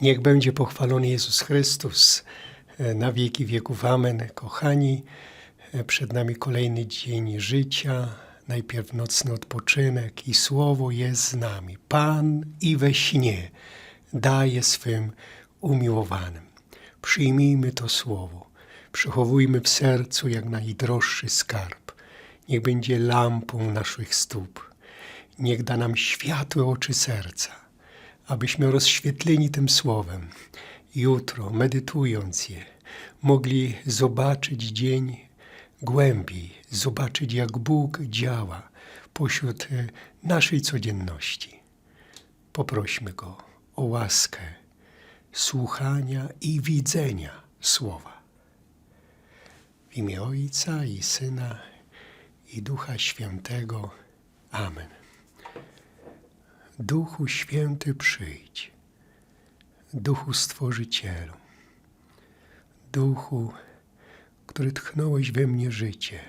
Niech będzie pochwalony Jezus Chrystus e, na wieki wieków. Amen. Kochani, e, przed nami kolejny dzień życia, najpierw nocny odpoczynek i Słowo jest z nami. Pan i we śnie daje swym umiłowanym. Przyjmijmy to Słowo, przechowujmy w sercu jak najdroższy skarb. Niech będzie lampą naszych stóp. Niech da nam światłe oczy serca, abyśmy rozświetleni tym Słowem, jutro, medytując je, mogli zobaczyć dzień głębiej, zobaczyć, jak Bóg działa pośród e, naszej codzienności. Poprośmy Go o łaskę słuchania i widzenia Słowa. W imię Ojca i Syna i Ducha Świętego. Amen. Duchu Święty przyjdź, Duchu Stworzycielu, Duchu, który tchnąłeś we mnie życie,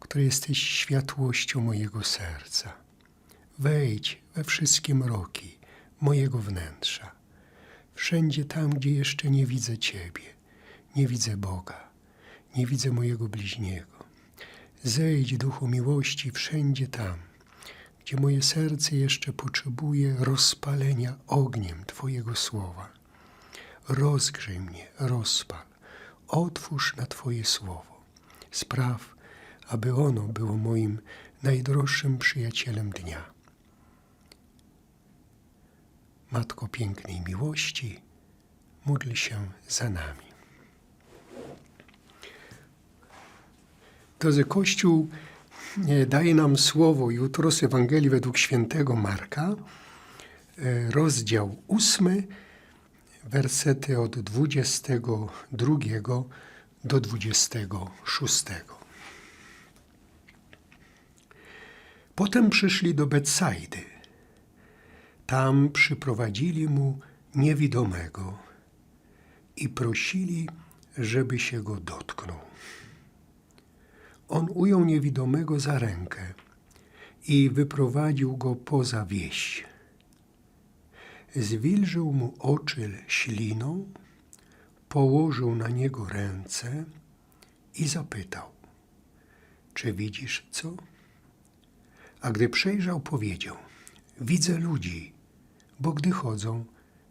który jesteś światłością mojego serca. Wejdź we wszystkie mroki mojego wnętrza, wszędzie tam, gdzie jeszcze nie widzę Ciebie, nie widzę Boga, nie widzę mojego bliźniego. Zejdź, Duchu miłości, wszędzie tam, gdzie moje serce jeszcze potrzebuje rozpalenia ogniem Twojego słowa. Rozgrzej mnie, rozpal, otwórz na Twoje słowo. Spraw, aby ono było moim najdroższym przyjacielem dnia. Matko pięknej miłości, módl się za nami. Drodzy, Kościół daje nam słowo jutro z Ewangelii według świętego Marka, e, rozdział ósmy, wersety od 22 do 26. Potem przyszli do Betsaidy. Tam przyprowadzili mu niewidomego i prosili, żeby się go dotknął. On ujął niewidomego za rękę i wyprowadził go poza wieś. Zwilżył mu oczy śliną, położył na niego ręce i zapytał: Czy widzisz co? A gdy przejrzał, powiedział: Widzę ludzi, bo gdy chodzą,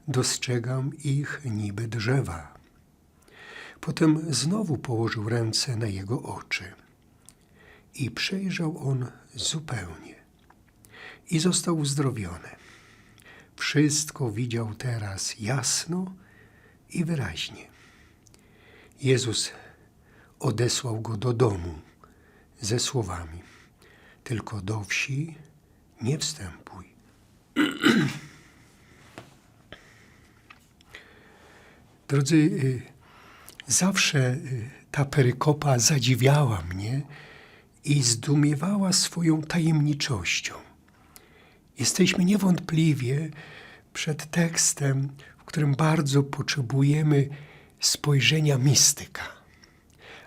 dostrzegam ich niby drzewa. Potem znowu położył ręce na jego oczy i przejrzał on zupełnie i został uzdrowiony. Wszystko widział teraz jasno i wyraźnie. Jezus odesłał go do domu ze słowami: Tylko do wsi nie wstępuj. Drodzy, y, zawsze y, ta perykopa zadziwiała mnie i zdumiewała swoją tajemniczością. Jesteśmy niewątpliwie przed tekstem, w którym bardzo potrzebujemy spojrzenia mistyka,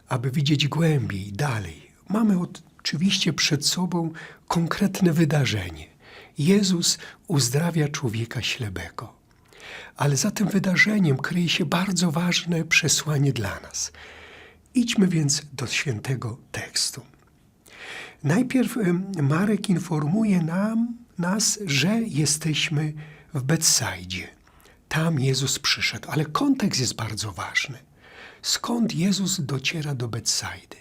aby widzieć głębiej, dalej. Mamy oczywiście przed sobą konkretne wydarzenie. Jezus uzdrawia człowieka ślepego. Ale za tym wydarzeniem kryje się bardzo ważne przesłanie dla nas. Idźmy więc do świętego tekstu. Najpierw Marek informuje nam, nas, że jesteśmy w Betsaidzie. Tam Jezus przyszedł, ale kontekst jest bardzo ważny. Skąd Jezus dociera do Betsaidy?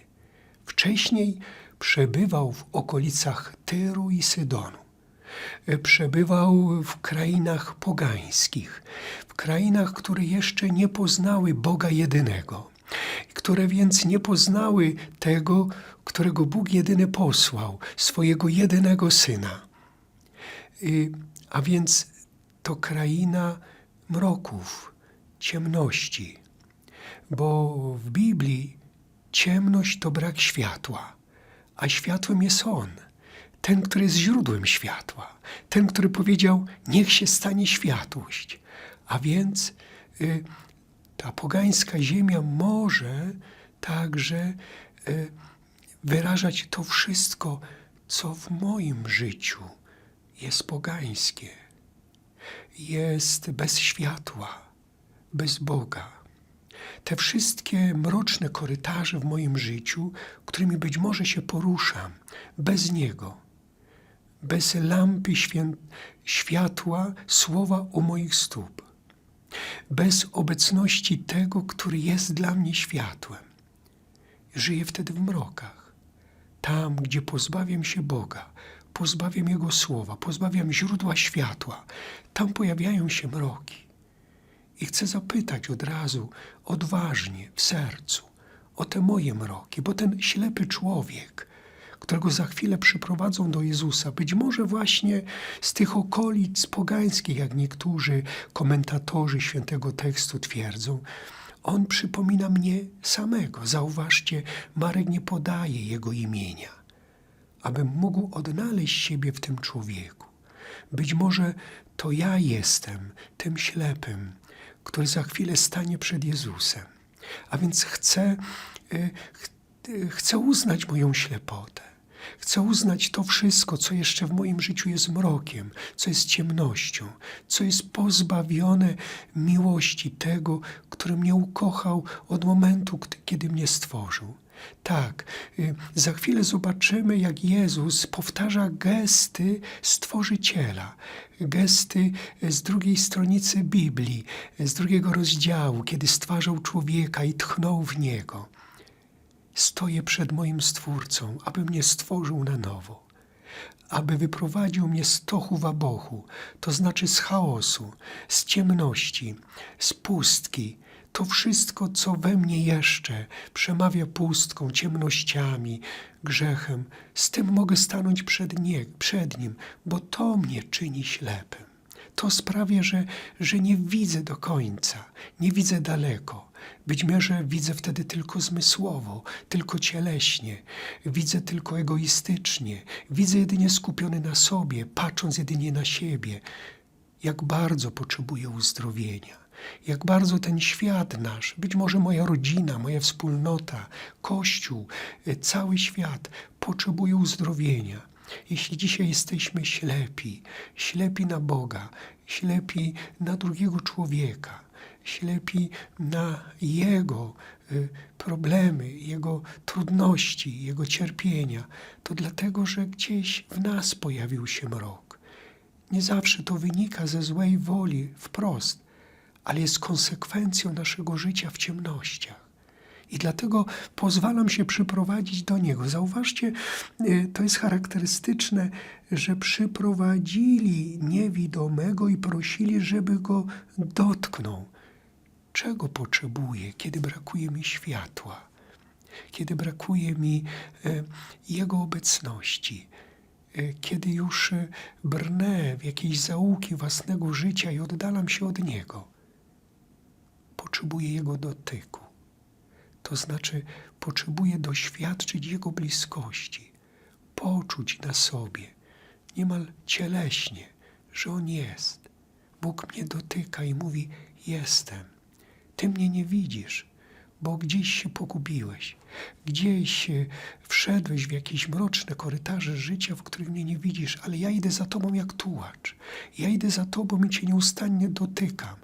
Wcześniej przebywał w okolicach Tyru i Sydonu. Przebywał w krainach pogańskich, w krainach, które jeszcze nie poznały Boga jedynego, które więc nie poznały tego, którego Bóg jedyny posłał, swojego jedynego syna. A więc to kraina mroków, ciemności, bo w Biblii ciemność to brak światła, a światłem jest On, ten, który jest źródłem światła, ten, który powiedział: Niech się stanie światłość. A więc y, ta pogańska ziemia może także y, wyrażać to wszystko, co w moim życiu jest pogańskie. jest bez światła, bez Boga. Te wszystkie mroczne korytarze w moim życiu, którymi być może się poruszam, bez Niego, bez lampy światła, słowa u moich stóp, bez obecności tego, który jest dla mnie światłem. Żyję wtedy w mrokach. Tam, gdzie pozbawiam się Boga, pozbawiam Jego słowa, pozbawiam źródła światła, tam pojawiają się mroki. I chcę zapytać od razu, odważnie, w sercu, o te moje mroki, bo ten ślepy człowiek, którego za chwilę przyprowadzą do Jezusa, być może właśnie z tych okolic pogańskich, jak niektórzy komentatorzy świętego tekstu twierdzą, on przypomina mnie samego. Zauważcie, Marek nie podaje jego imienia, abym mógł odnaleźć siebie w tym człowieku. Być może to ja jestem tym ślepym, który za chwilę stanie przed Jezusem. A więc chcę, y, y, chcę uznać moją ślepotę. Chcę uznać to wszystko, co jeszcze w moim życiu jest mrokiem, co jest ciemnością, co jest pozbawione miłości tego, który mnie ukochał od momentu, kiedy mnie stworzył. Tak, y, za chwilę zobaczymy, jak Jezus powtarza gesty Stworzyciela, gesty z drugiej stronicy Biblii, z drugiego rozdziału, kiedy stwarzał człowieka i tchnął w niego. Stoję przed moim Stwórcą, aby mnie stworzył na nowo, aby wyprowadził mnie z tochu wabochu, to znaczy z chaosu, z ciemności, z pustki. To wszystko, co we mnie jeszcze przemawia pustką, ciemnościami, grzechem, z tym mogę stanąć przed, nie, przed Nim, bo to mnie czyni ślepym. To sprawia, że, że nie widzę do końca, nie widzę daleko. Być może widzę wtedy tylko zmysłowo, tylko cieleśnie, widzę tylko egoistycznie, widzę jedynie skupiony na sobie, patrząc jedynie na siebie. Jak bardzo potrzebuję uzdrowienia, jak bardzo ten świat nasz, być może moja rodzina, moja wspólnota, Kościół, y, cały świat potrzebuje uzdrowienia. Jeśli dzisiaj jesteśmy ślepi, ślepi na Boga, ślepi na drugiego człowieka, ślepi na Jego y, problemy, Jego trudności, Jego cierpienia, to dlatego, że gdzieś w nas pojawił się mrok. Nie zawsze to wynika ze złej woli wprost, ale jest konsekwencją naszego życia w ciemnościach. I dlatego pozwalam się przyprowadzić do Niego. Zauważcie, y, to jest charakterystyczne, że przyprowadzili niewidomego i prosili, żeby go dotknął. Czego potrzebuję, kiedy brakuje mi światła? Kiedy brakuje mi e, Jego obecności? E, Kiedy już brnę w jakieś zaułki własnego życia i oddalam się od Niego? Potrzebuję Jego dotyku. To znaczy, potrzebuję doświadczyć Jego bliskości, poczuć na sobie, niemal cieleśnie, że On jest. Bóg mnie dotyka i mówi: Jestem. Ty mnie nie widzisz, bo gdzieś się pogubiłeś, gdzieś e, wszedłeś w jakieś mroczne korytarze życia, w których mnie nie widzisz, ale ja idę za Tobą jak tułacz. Ja idę za Tobą i Cię nieustannie dotykam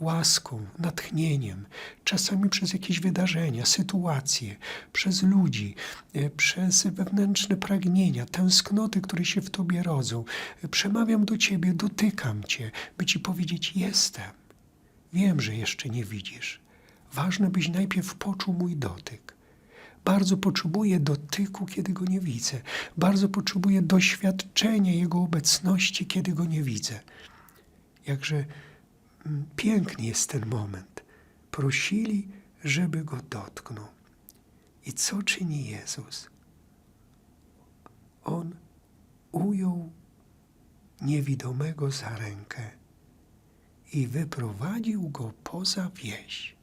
łaską, natchnieniem, czasami przez jakieś wydarzenia, sytuacje, przez ludzi, e, przez wewnętrzne pragnienia, tęsknoty, które się w Tobie rodzą. Przemawiam do Ciebie, dotykam Cię, by Ci powiedzieć: Jestem. Wiem, że jeszcze nie widzisz. Ważne, byś najpierw poczuł mój dotyk. Bardzo potrzebuję dotyku, kiedy go nie widzę. Bardzo potrzebuję doświadczenia Jego obecności, kiedy go nie widzę. Jakże piękny jest ten moment. Prosili, żeby go dotknął. I co czyni Jezus? On ujął niewidomego za rękę i wyprowadził go poza wieś.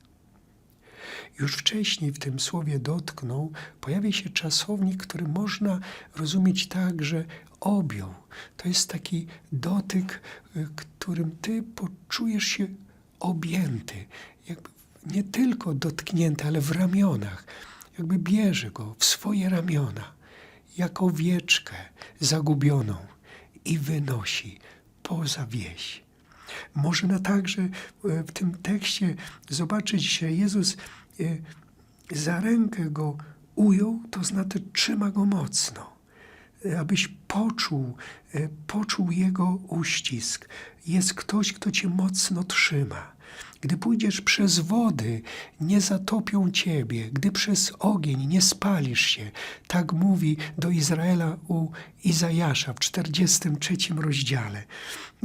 Już wcześniej w tym słowie dotknął pojawia się czasownik, który można rozumieć tak, że objął. To jest taki dotyk, y, którym ty poczujesz się objęty, jakby nie tylko dotknięty, ale w ramionach. Jakby bierze go w swoje ramiona, jak owieczkę zagubioną i wynosi poza wieś. Można także e, w tym tekście zobaczyć, że Jezus e, za rękę go ujął, to znaczy trzyma go mocno, e, abyś poczuł, poczuł jego uścisk. Jest ktoś, kto cię mocno trzyma. Gdy pójdziesz przez wody, nie zatopią ciebie, gdy przez ogień nie spalisz się. Tak mówi do Izraela u Izajasza w 43 rozdziale.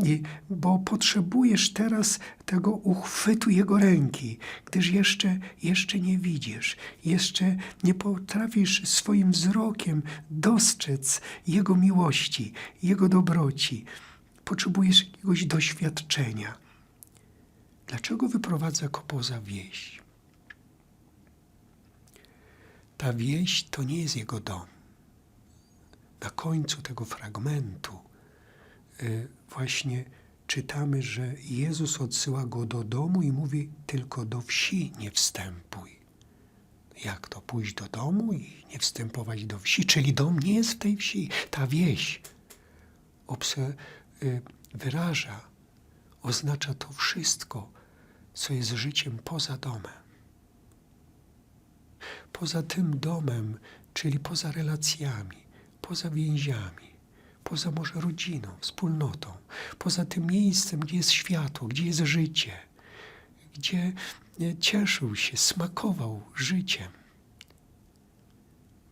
I, bo potrzebujesz teraz tego uchwytu Jego ręki, gdyż jeszcze, jeszcze nie widzisz, jeszcze nie potrafisz swoim wzrokiem dostrzec Jego miłości, Jego dobroci. Potrzebujesz jakiegoś doświadczenia. Dlaczego wyprowadza go poza wieś? Ta wieś to nie jest jego dom. Na końcu tego fragmentu y, właśnie czytamy, że Jezus odsyła go do domu i mówi tylko do wsi nie wstępuj. Jak to pójść do domu i nie wstępować do wsi? Czyli dom nie jest w tej wsi. Ta wieś y, wyraża, oznacza to wszystko, co jest życiem poza domem. Poza tym domem, czyli poza relacjami, poza więziami, poza może rodziną, wspólnotą, poza tym miejscem, gdzie jest światło, gdzie jest życie, gdzie e, cieszył się, smakował życiem.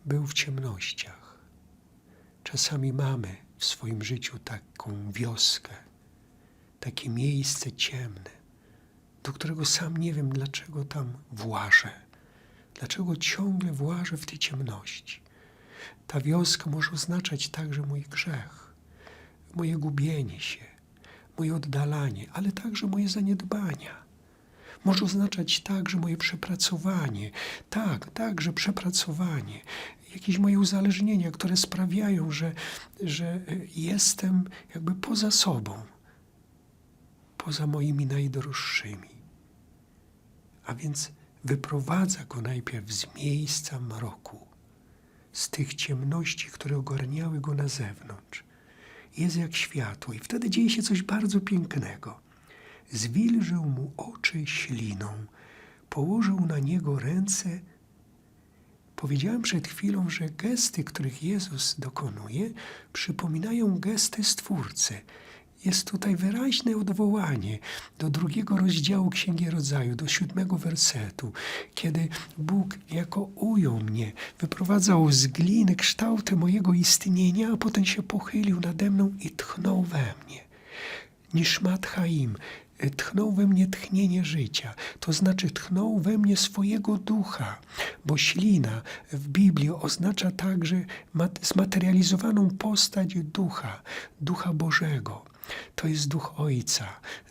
Był w ciemnościach. Czasami mamy w swoim życiu taką wioskę, takie miejsce ciemne, do którego sam nie wiem, dlaczego tam włażę. Dlaczego ciągle włażę w tej ciemności. Ta wioska może oznaczać także mój grzech, moje gubienie się, moje oddalanie, ale także moje zaniedbania. Może oznaczać także moje przepracowanie, tak, także przepracowanie, jakieś moje uzależnienia, które sprawiają, że, że jestem jakby poza sobą, poza moimi najdroższymi. A więc wyprowadza go najpierw z miejsca mroku, z tych ciemności, które ogarniały go na zewnątrz. Jest jak światło i wtedy dzieje się coś bardzo pięknego. Zwilżył mu oczy śliną, położył na niego ręce. Powiedziałem przed chwilą, że gesty, których Jezus dokonuje, przypominają gesty Stwórcy – jest tutaj wyraźne odwołanie do drugiego rozdziału Księgi Rodzaju, do siódmego wersetu, kiedy Bóg jako ujął mnie, wyprowadzał z gliny kształty mojego istnienia, a potem się pochylił nade mną i tchnął we mnie. Niszmat Chaim, tchnął we mnie tchnienie życia, to znaczy tchnął we mnie swojego ducha, bo ślina w Biblii oznacza także zmaterializowaną postać ducha, ducha Bożego. To jest duch Ojca,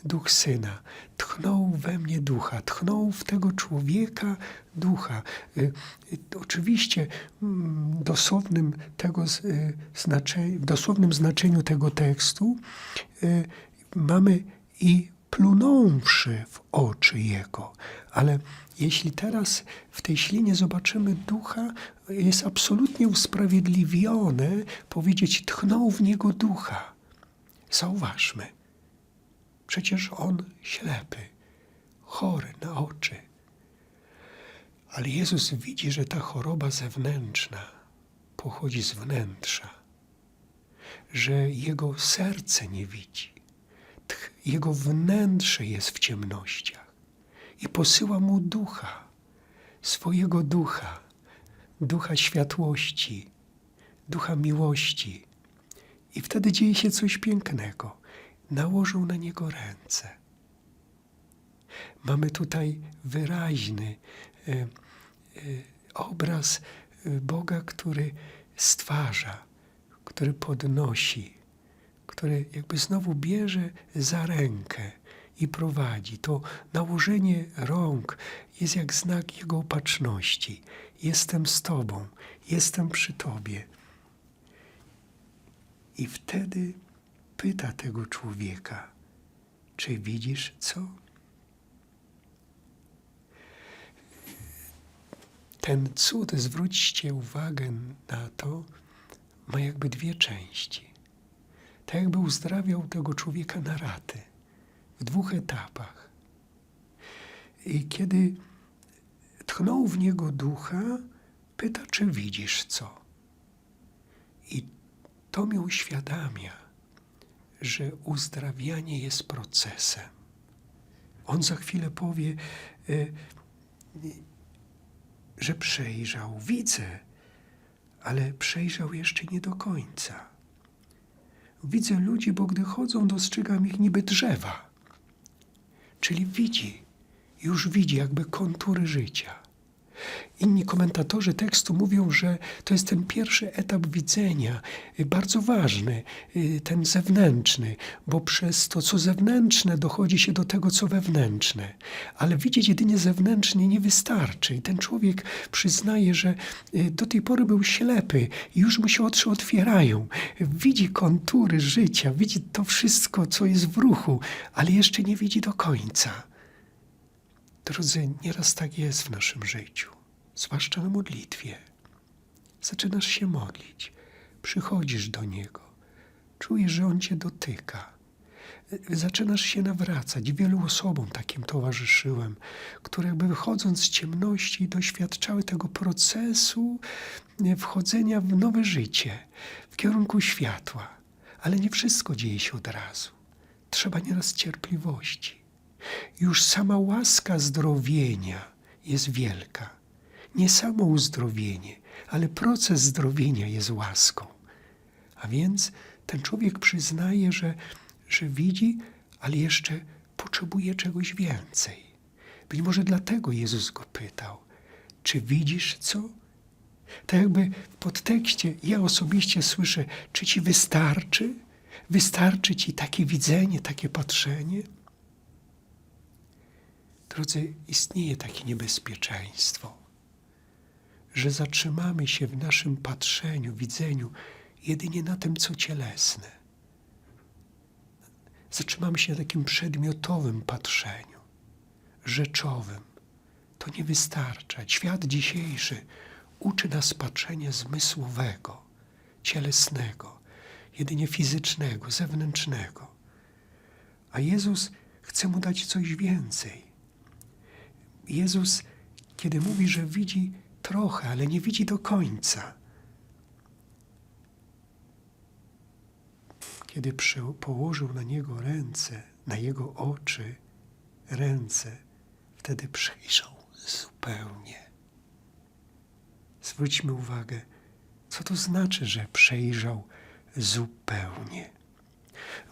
duch Syna. Tchnął we mnie ducha, tchnął w tego człowieka ducha. Y, y, oczywiście mm, dosłownym tego y, znaczeniu, w dosłownym znaczeniu tego tekstu mamy i plunąwszy w oczy Jego. Ale jeśli teraz w tej ślinie zobaczymy ducha, jest absolutnie usprawiedliwione powiedzieć, tchnął w niego ducha. Zauważmy, przecież on ślepy, chory na oczy. Ale Jezus widzi, że ta choroba zewnętrzna pochodzi z wnętrza, że jego serce nie widzi, jego wnętrze jest w ciemnościach i posyła mu ducha, swojego ducha, ducha światłości, ducha miłości, i wtedy dzieje się coś pięknego. Nałożył na niego ręce. Mamy tutaj wyraźny e, e, obraz e, Boga, który stwarza, który podnosi, który jakby znowu bierze za rękę i prowadzi. To nałożenie rąk jest jak znak Jego opatrzności. Jestem z Tobą, jestem przy Tobie. I wtedy pyta tego człowieka, czy widzisz co? Ten cud, zwróćcie uwagę na to, ma jakby dwie części. Tak jakby uzdrawiał tego człowieka na raty. W dwóch etapach. I kiedy tchnął w niego ducha, pyta, czy widzisz co? I to mi uświadamia, że uzdrawianie jest procesem. On za chwilę powie, y, że przejrzał. Widzę, ale przejrzał jeszcze nie do końca. Widzę ludzi, bo gdy chodzą, dostrzegam ich niby drzewa. Czyli widzi, już widzi jakby kontury życia. Inni komentatorzy tekstu mówią, że to jest ten pierwszy etap widzenia, y, bardzo ważny, y, ten zewnętrzny, bo przez to, co zewnętrzne, dochodzi się do tego, co wewnętrzne. Ale widzieć jedynie zewnętrznie nie wystarczy. I ten człowiek przyznaje, że y, do tej pory był ślepy już mu się oczy otwierają. Widzi kontury życia, widzi to wszystko, co jest w ruchu, ale jeszcze nie widzi do końca. Drodzy, nieraz tak jest w naszym życiu, zwłaszcza na modlitwie. Zaczynasz się modlić, przychodzisz do Niego, czujesz, że On cię dotyka. Zaczynasz się nawracać. Wielu osobom takim towarzyszyłem, które jakby wychodząc z ciemności doświadczały tego procesu wchodzenia w nowe życie, w kierunku światła. Ale nie wszystko dzieje się od razu. Trzeba nieraz cierpliwości. Już sama łaska zdrowienia jest wielka. Nie samo uzdrowienie, ale proces zdrowienia jest łaską. A więc ten człowiek przyznaje, że, że widzi, ale jeszcze potrzebuje czegoś więcej. Być może dlatego Jezus go pytał, czy widzisz co? Tak jakby w podtekście ja osobiście słyszę, czy ci wystarczy? Wystarczy ci takie widzenie, takie patrzenie? Drodzy, istnieje takie niebezpieczeństwo, że zatrzymamy się w naszym patrzeniu, widzeniu jedynie na tym, co cielesne. Zatrzymamy się na takim przedmiotowym patrzeniu, rzeczowym. To nie wystarcza. Świat dzisiejszy uczy nas patrzenia zmysłowego, cielesnego, jedynie fizycznego, zewnętrznego. A Jezus chce mu dać coś więcej. Jezus, kiedy mówi, że widzi trochę, ale nie widzi do końca. Kiedy przy, położył na niego ręce, na jego oczy ręce, wtedy przejrzał zupełnie. Zwróćmy uwagę, co to znaczy, że przejrzał zupełnie.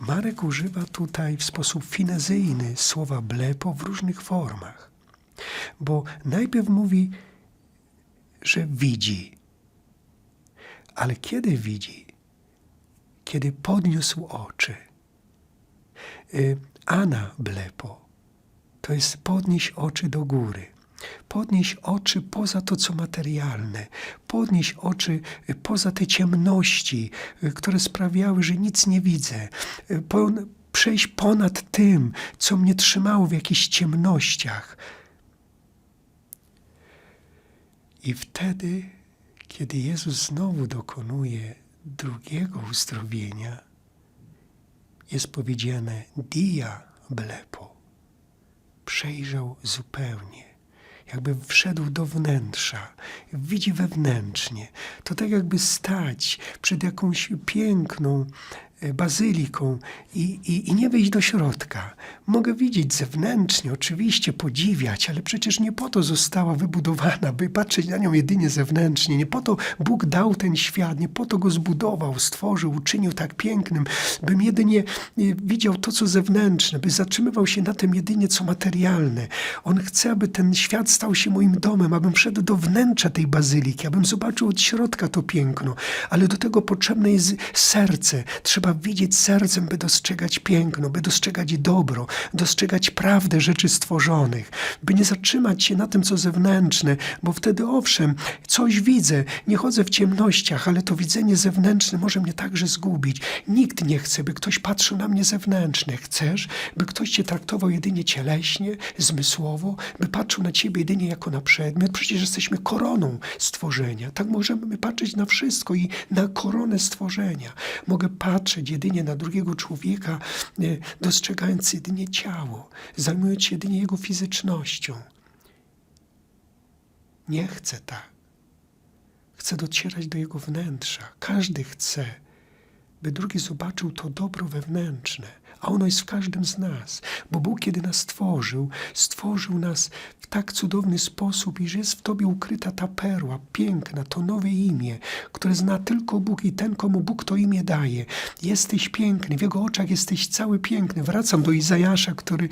Marek używa tutaj w sposób finezyjny słowa blepo w różnych formach. Bo najpierw mówi, że widzi. Ale kiedy widzi? Kiedy podniósł oczy. Y, Ana blepo to jest podnieść oczy do góry. Podnieść oczy poza to, co materialne, podnieść oczy y, poza te ciemności, y, które sprawiały, że nic nie widzę, przejść ponad tym, co mnie trzymało w jakichś ciemnościach. I wtedy, kiedy Jezus znowu dokonuje drugiego uzdrowienia, jest powiedziane dia blepo. Przejrzał zupełnie. Jakby wszedł do wnętrza, widzi wewnętrznie. To tak jakby stać przed jakąś piękną bazyliką i, i, i nie wejść do środka. Mogę widzieć zewnętrznie, oczywiście podziwiać, ale przecież nie po to została wybudowana, by patrzeć na nią jedynie zewnętrznie. Nie po to Bóg dał ten świat, nie po to go zbudował, stworzył, uczynił tak pięknym, bym jedynie e, widział to, co zewnętrzne, by zatrzymywał się na tym jedynie, co materialne. On chce, aby ten świat stał się moim domem, abym wszedł do wnętrza tej bazyliki, abym zobaczył od środka to piękno, ale do tego potrzebne jest serce. Trzeba widzieć sercem, by dostrzegać piękno, by dostrzegać dobro, dostrzegać prawdę rzeczy stworzonych, by nie zatrzymać się na tym, co zewnętrzne, bo wtedy owszem, coś widzę, nie chodzę w ciemnościach, ale to widzenie zewnętrzne może mnie także zgubić. Nikt nie chce, by ktoś patrzył na mnie zewnętrznie. Chcesz, by ktoś cię traktował jedynie cieleśnie, zmysłowo, by patrzył na ciebie jedynie jako na przedmiot. Przecież jesteśmy koroną stworzenia. Tak możemy patrzeć na wszystko i na koronę stworzenia. Mogę patrzeć patrzeć jedynie na drugiego człowieka, e, dostrzegając jedynie ciało, zajmując się jedynie jego fizycznością. Nie chcę tak. Chcę docierać do jego wnętrza. Każdy chce, by drugi zobaczył to dobro wewnętrzne, a ono jest w każdym z nas. Bo Bóg, kiedy nas stworzył, stworzył nas w tak cudowny sposób, iż jest w Tobie ukryta ta perła, piękna, to nowe imię, które zna tylko Bóg i ten, komu Bóg to imię daje. Jesteś piękny, w Jego oczach jesteś cały piękny. Wracam do Izajasza, który,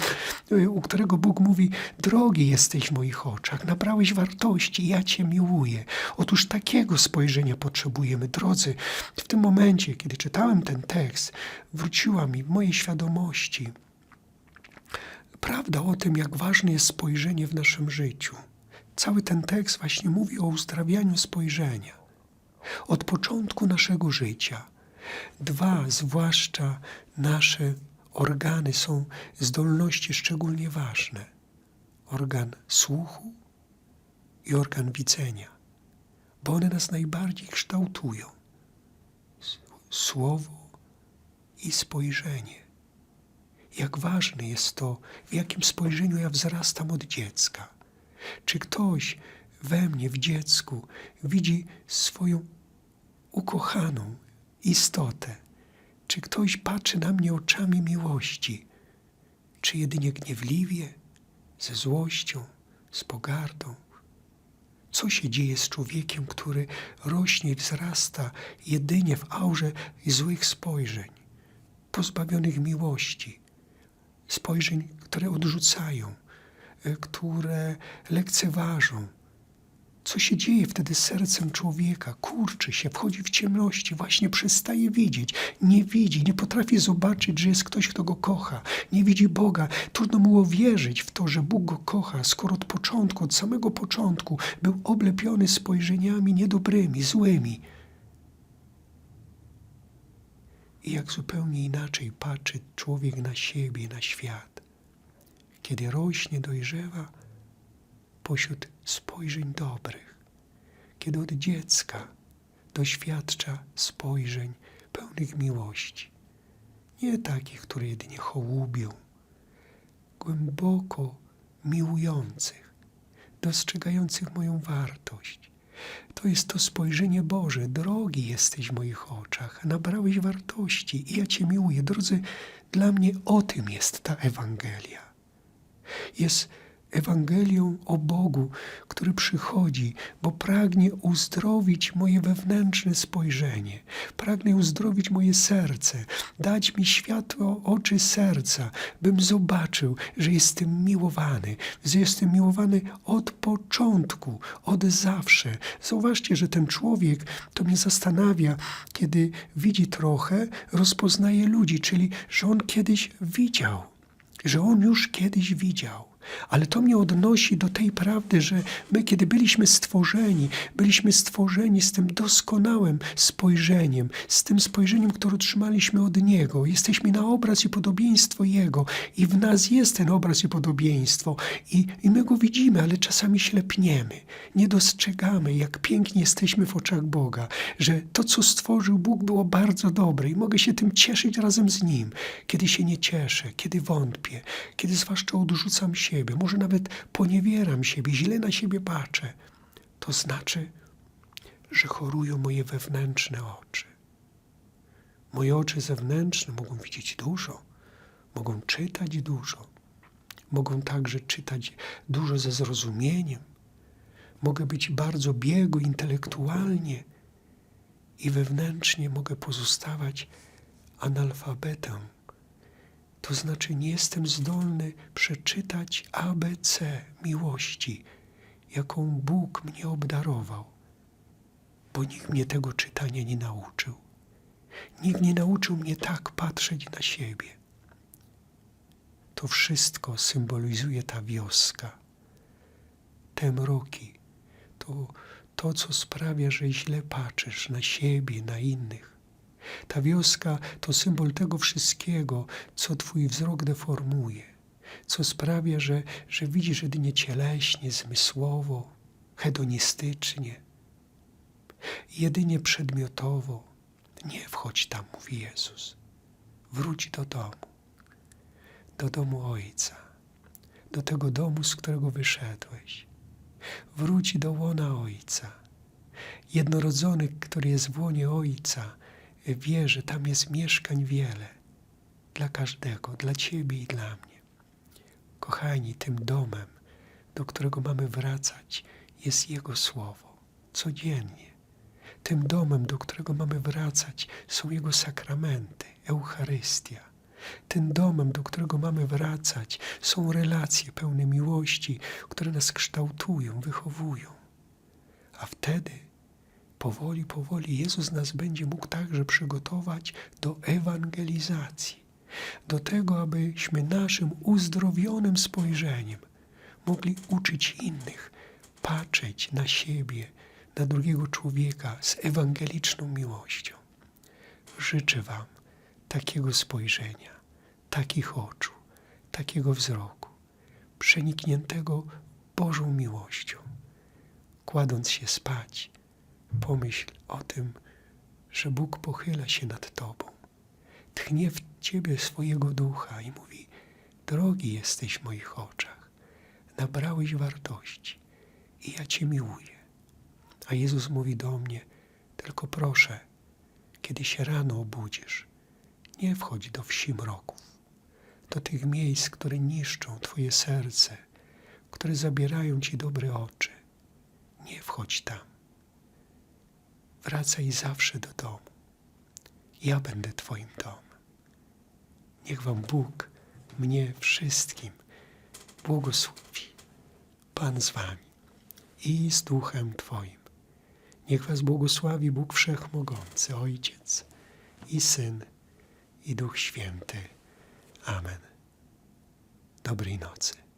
u którego Bóg mówi, drogi jesteś w moich oczach, nabrałeś wartości, ja Cię miłuję. Otóż takiego spojrzenia potrzebujemy. Drodzy, w tym momencie, kiedy czytałem ten tekst, wróciła mi w mojej świadomości prawda o tym, jak ważne jest spojrzenie w naszym życiu. Cały ten tekst właśnie mówi o uzdrawianiu spojrzenia. Od początku naszego życia. Dwa, zwłaszcza nasze organy są zdolności szczególnie ważne. Organ słuchu i organ widzenia, bo one nas najbardziej kształtują. Słowo i spojrzenie. Jak ważne jest to, w jakim spojrzeniu ja wzrastam od dziecka. Czy ktoś we mnie, w dziecku, widzi swoją ukochaną istotę? Czy ktoś patrzy na mnie oczami miłości? Czy jedynie gniewliwie, ze złością, z pogardą? Co się dzieje z człowiekiem, który rośnie i wzrasta jedynie w aurze złych spojrzeń, pozbawionych miłości, spojrzeń, które odrzucają, e, które lekceważą? Co się dzieje wtedy z sercem człowieka? Kurczy się, wchodzi w ciemności, właśnie przestaje widzieć, nie widzi, nie potrafi zobaczyć, że jest ktoś, kto go kocha, nie widzi Boga. Trudno mu uwierzyć w to, że Bóg go kocha, skoro od początku, od samego początku był oblepiony spojrzeniami niedobrymi, złymi. I jak zupełnie inaczej patrzy człowiek na siebie, na świat, kiedy rośnie, dojrzewa pośród spojrzeń dobrych, kiedy od dziecka doświadcza spojrzeń pełnych miłości, nie takich, które jedynie hołubią, głęboko miłujących, dostrzegających moją wartość. To jest to spojrzenie Boże. Drogi jesteś w moich oczach, nabrałeś wartości i ja Cię miłuję. Drodzy, dla mnie o tym jest ta Ewangelia. Jest Ewangelią o Bogu, który przychodzi, bo pragnie uzdrowić moje wewnętrzne spojrzenie, pragnie uzdrowić moje serce, dać mi światło oczy serca, bym zobaczył, że jestem miłowany, że jestem miłowany od początku, od zawsze. Zauważcie, że ten człowiek, to mnie zastanawia, kiedy widzi trochę, rozpoznaje ludzi, czyli że on kiedyś widział, że on już kiedyś widział. Ale to mnie odnosi do tej prawdy, że my, kiedy byliśmy stworzeni, byliśmy stworzeni z tym doskonałym spojrzeniem, z tym spojrzeniem, które otrzymaliśmy od Niego. Jesteśmy na obraz i podobieństwo Jego i w nas jest ten obraz i podobieństwo i, i my go widzimy, ale czasami ślepniemy. Nie dostrzegamy, jak pięknie jesteśmy w oczach Boga, że to, co stworzył Bóg, było bardzo dobre i mogę się tym cieszyć razem z Nim. Kiedy się nie cieszę, kiedy wątpię, kiedy zwłaszcza odrzucam siebie, może nawet poniewieram siebie, źle na siebie patrzę, to znaczy, że chorują moje wewnętrzne oczy. Moje oczy zewnętrzne mogą widzieć dużo, mogą czytać dużo, mogą także czytać dużo ze zrozumieniem. Mogę być bardzo biegły intelektualnie i wewnętrznie mogę pozostawać analfabetą to znaczy nie jestem zdolny przeczytać ABC miłości, jaką Bóg mnie obdarował, bo nikt mnie tego czytania nie nauczył. Nikt nie nauczył mnie tak patrzeć na siebie. To wszystko symbolizuje ta wioska, te mroki, to, to co sprawia, że źle patrzysz na siebie, na innych. Ta wioska to symbol tego wszystkiego, co Twój wzrok deformuje, co sprawia, że, że widzisz jedynie cieleśnie, zmysłowo, hedonistycznie, jedynie przedmiotowo. Nie wchodź tam, mówi Jezus. Wróć do domu, do domu Ojca, do tego domu, z którego wyszedłeś. Wróć do łona Ojca. Jednorodzony, który jest w łonie Ojca, wie, że tam jest mieszkań wiele dla każdego, dla Ciebie i dla mnie. Kochani, tym domem, do którego mamy wracać, jest Jego Słowo codziennie. Tym domem, do którego mamy wracać, są Jego sakramenty, Eucharystia. Tym domem, do którego mamy wracać, są relacje pełne miłości, które nas kształtują, wychowują. A wtedy, powoli, powoli, Jezus nas będzie mógł także przygotować do ewangelizacji, do tego, abyśmy naszym uzdrowionym spojrzeniem mogli uczyć innych, patrzeć na siebie, na drugiego człowieka z ewangeliczną miłością. Życzę Wam takiego spojrzenia, takich oczu, takiego wzroku, przenikniętego Bożą miłością. Kładąc się spać, pomyśl o tym, że Bóg pochyla się nad Tobą, tchnie w Ciebie swojego ducha i mówi: Drogi jesteś w moich oczach, nabrałeś wartości i ja Cię miłuję. A Jezus mówi do mnie: Tylko proszę, kiedy się rano obudzisz, nie wchodź do wsi mroków, do tych miejsc, które niszczą Twoje serce, które zabierają Ci dobre oczy. Nie wchodź tam. Wracaj zawsze do domu. Ja będę Twoim domem. Niech Wam Bóg, mnie wszystkim błogosławi. Pan z Wami i z Duchem Twoim. Niech Was błogosławi Bóg Wszechmogący, Ojciec i Syn i Duch Święty. Amen. Dobrej nocy.